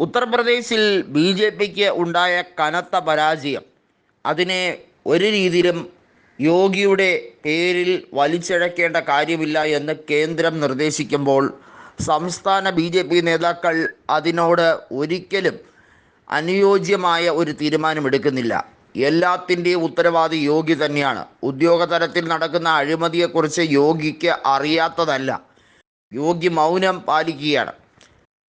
ഉത്തർപ്രദേശിൽ B J പിക്ക് ഉണ്ടായ കനത്ത പരാജയം. അതിനെ ഒരു രീതിയിലും യോഗിയുടെ പേരിൽ വലിച്ചിഴക്കേണ്ട കാര്യമില്ല എന്ന് കേന്ദ്രം നിർദ്ദേശിക്കുമ്പോൾ സംസ്ഥാന ബി ജെ പി നേതാക്കൾ അതിനോട് ഒരിക്കലും അനുയോജ്യമായ ഒരു തീരുമാനമെടുക്കുന്നില്ല. എല്ലാത്തിന്റെയും ഉത്തരവാദി യോഗി തന്നെയാണ്. ഉദ്യോഗതലത്തിൽ നടക്കുന്ന അഴിമതിയെക്കുറിച്ച് യോഗിക്ക് അറിയാത്തതല്ല. യോഗി മൗനം പാലിക്കുകയാണ്.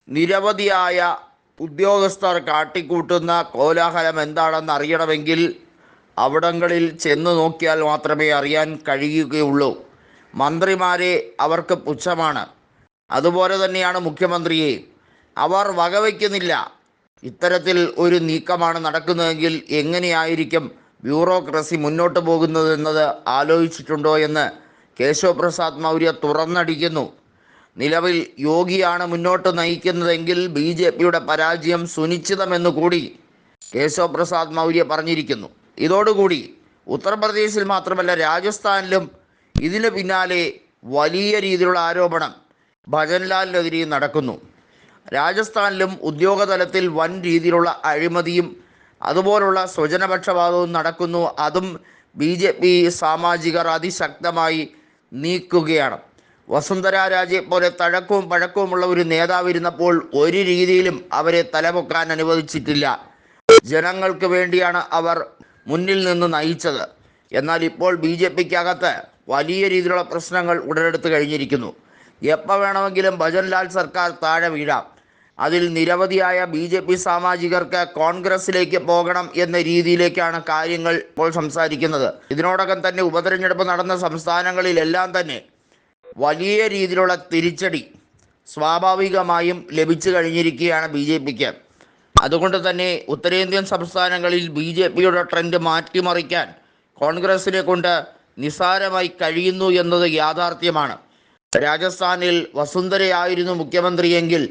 നിരവധിയായ ഉദ്യോഗസ്ഥർ കാട്ടിക്കൂട്ടുന്ന കോലാഹലം എന്താണെന്ന് അറിയണമെങ്കിൽ അവിടങ്ങളിൽ ചെന്ന് നോക്കിയാൽ മാത്രമേ അറിയാൻ കഴിയുകയുള്ളൂ. മന്ത്രിമാരെ അവർക്ക് പുച്ഛമാണ്. അതുപോലെ തന്നെയാണ് മുഖ്യമന്ത്രിയെ. അവർ വകവയ്ക്കുന്നില്ല. ഇത്തരത്തിൽ ഒരു നീക്കമാണ് നടക്കുന്നതെങ്കിൽ എങ്ങനെയായിരിക്കും ബ്യൂറോക്രസി മുന്നോട്ട് പോകുന്നതെന്നത് ആലോചിച്ചിട്ടുണ്ടോ എന്ന് കേശവപ്രസാദ് മൗര്യ തുറന്നടിക്കുന്നു. നിലവിൽ യോഗിയാണ് മുന്നോട്ട് നയിക്കുന്നതെങ്കിൽ ബി ജെ പിയുടെ പരാജയം സുനിശ്ചിതമെന്ന് കൂടി കേശവ പ്രസാദ് മൗര്യ പറഞ്ഞിരിക്കുന്നു. ഇതോടുകൂടി ഉത്തർപ്രദേശിൽ മാത്രമല്ല രാജസ്ഥാനിലും ഇതിന് പിന്നാലെ വലിയ രീതിയിലുള്ള ആരോപണം ഭജൻലാലിനെതിരെ നടക്കുന്നു. രാജസ്ഥാനിലും ഉദ്യോഗതലത്തിൽ വൻ രീതിയിലുള്ള അഴിമതിയും അതുപോലുള്ള സ്വജനപക്ഷപാതവും നടക്കുന്നു. അതും ബി ജെ പി സാമാജികർ അതിശക്തമായി നീക്കുകയാണ്. വസുന്ധര രാജയെ പോലെ തഴക്കവും പഴക്കവുമുള്ള ഒരു നേതാവ് ഇരുന്നപ്പോൾ ഒരു രീതിയിലും അവരെ തലപൊക്കാൻ അനുവദിച്ചിട്ടില്ല. ജനങ്ങൾക്ക് വേണ്ടിയാണ് അവർ മുന്നിൽ നിന്ന് നയിച്ചത്. എന്നാൽ ഇപ്പോൾ ബി ജെ പിക്കകത്ത് വലിയ രീതിയിലുള്ള പ്രശ്നങ്ങൾ ഉടലെടുത്ത് കഴിഞ്ഞിരിക്കുന്നു. എപ്പോൾ വേണമെങ്കിലും ഭജൻലാൽ സർക്കാർ താഴെ വീഴാം. അതിൽ നിരവധിയായ ബി ജെ പി സാമാജികർക്ക് കോൺഗ്രസിലേക്ക് പോകണം എന്ന രീതിയിലേക്കാണ് കാര്യങ്ങൾ ഇപ്പോൾ സംസാരിക്കുന്നത്. ഇതിനോടകം തന്നെ ഉപതെരഞ്ഞെടുപ്പ് നടന്ന സംസ്ഥാനങ്ങളിലെല്ലാം തന്നെ വലിയ രീതിയിലുള്ള തിരിച്ചടി സ്വാഭാവികമായും ലഭിച്ചു കഴിഞ്ഞിരിക്കുകയാണ് ബി ജെ പിക്ക്. അതുകൊണ്ട് തന്നെ ഉത്തരേന്ത്യൻ സംസ്ഥാനങ്ങളിൽ ബി ജെ പിയുടെ ട്രെൻഡ് മാറ്റിമറിക്കാൻ കോൺഗ്രസിനെ കൊണ്ട് നിസ്സാരമായി കഴിയുന്നു എന്നത് യാഥാർത്ഥ്യമാണ്. രാജസ്ഥാനിൽ വസുന്ധരയായിരുന്നു മുഖ്യമന്ത്രിയെങ്കിൽ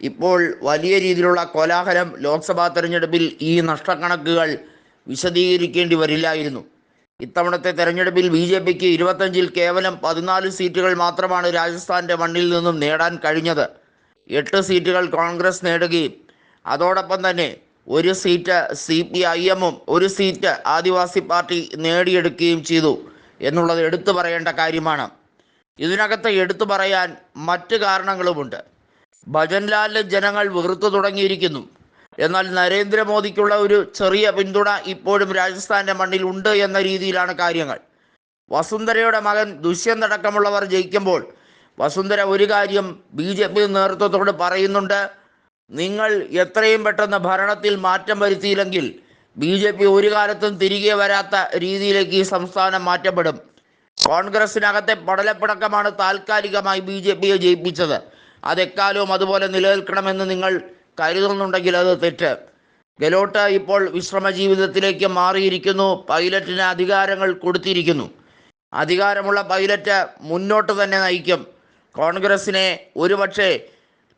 ഇപ്പോൾ വലിയ രീതിയിലുള്ള കോലാഹലം ലോക്സഭാ തെരഞ്ഞെടുപ്പിൽ ഈ നഷ്ടക്കണക്കുകൾ വിശദീകരിക്കേണ്ടി വരില്ലായിരുന്നു. ഇത്തവണത്തെ തെരഞ്ഞെടുപ്പിൽ ബി ജെ പിക്ക് ഇരുപത്തഞ്ചിൽ കേവലം പതിനാല് സീറ്റുകൾ മാത്രമാണ് രാജസ്ഥാന്റെ മണ്ണിൽ നിന്നും നേടാൻ കഴിഞ്ഞത്. എട്ട് സീറ്റുകൾ കോൺഗ്രസ് നേടുകയും അതോടൊപ്പം തന്നെ ഒരു സീറ്റ് സി പി ഐ എമ്മും ഒരു സീറ്റ് ആദിവാസി പാർട്ടി നേടിയെടുക്കുകയും ചെയ്തു എന്നുള്ളത് എടുത്തു പറയേണ്ട കാര്യമാണ്. ഇതിനകത്ത് എടുത്തു പറയാൻ മറ്റ് കാരണങ്ങളുമുണ്ട്. ഭജൻലാലിന് ജനങ്ങൾ വെറുത്തു തുടങ്ങിയിരിക്കുന്നു. എന്നാൽ നരേന്ദ്രമോദിക്കുള്ള ഒരു ചെറിയ പിന്തുണ ഇപ്പോഴും രാജസ്ഥാന്റെ മണ്ണിൽ ഉണ്ട് എന്ന രീതിയിലാണ് കാര്യങ്ങൾ. വസുന്ധരയുടെ മകൻ ദുഷ്യന്തടക്കമുള്ളവർ ജയിക്കുമ്പോൾ വസുന്ധര ഒരു കാര്യം ബി ജെ പി നേതൃത്വത്തോട് പറയുന്നുണ്ട്. നിങ്ങൾ എത്രയും പെട്ടെന്ന് ഭരണത്തിൽ മാറ്റം വരുത്തിയില്ലെങ്കിൽ ബി ജെ പി ഒരു കാലത്തും തിരികെ വരാത്ത രീതിയിലേക്ക് ഈ സംസ്ഥാനം മാറ്റപ്പെടും. കോൺഗ്രസിനകത്തെ പടലപ്പിടക്കമാണ് താൽക്കാലികമായി ബി ജെ പിയെ ജയിപ്പിച്ചത്. അതെക്കാലവും അതുപോലെ നിലനിൽക്കണമെന്ന് നിങ്ങൾ കരുതുന്നുണ്ടെങ്കിൽ അത് തെറ്റ്. ഗലോട്ട ഇപ്പോൾ വിശ്രമ ജീവിതത്തിലേക്ക് മാറിയിരിക്കുന്നു. പൈലറ്റിന് അധികാരങ്ങൾ കൊടുത്തിരിക്കുന്നു. അധികാരമുള്ള പൈലറ്റ് മുന്നോട്ട് തന്നെ നയിക്കും. കോൺഗ്രസിനെ ഒരുപക്ഷെ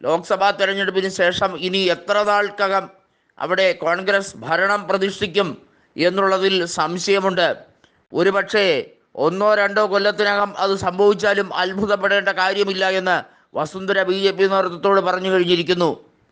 ലോക്സഭാ തെരഞ്ഞെടുപ്പിന് ശേഷം ഇനി എത്ര നാൾക്കകം അവിടെ കോൺഗ്രസ് ഭരണം പ്രതിഷ്ഠിക്കും എന്നുള്ളതിൽ സംശയമുണ്ട്. ഒരുപക്ഷേ ഒന്നോ രണ്ടോ കൊല്ലത്തിനകം അത് സംഭവിച്ചാലും അത്ഭുതപ്പെടേണ്ട കാര്യമില്ല എന്ന് വസുന്ധര ബി ജെ പി നേതൃത്വത്തോട് പറഞ്ഞു കഴിഞ്ഞിരിക്കുന്നു.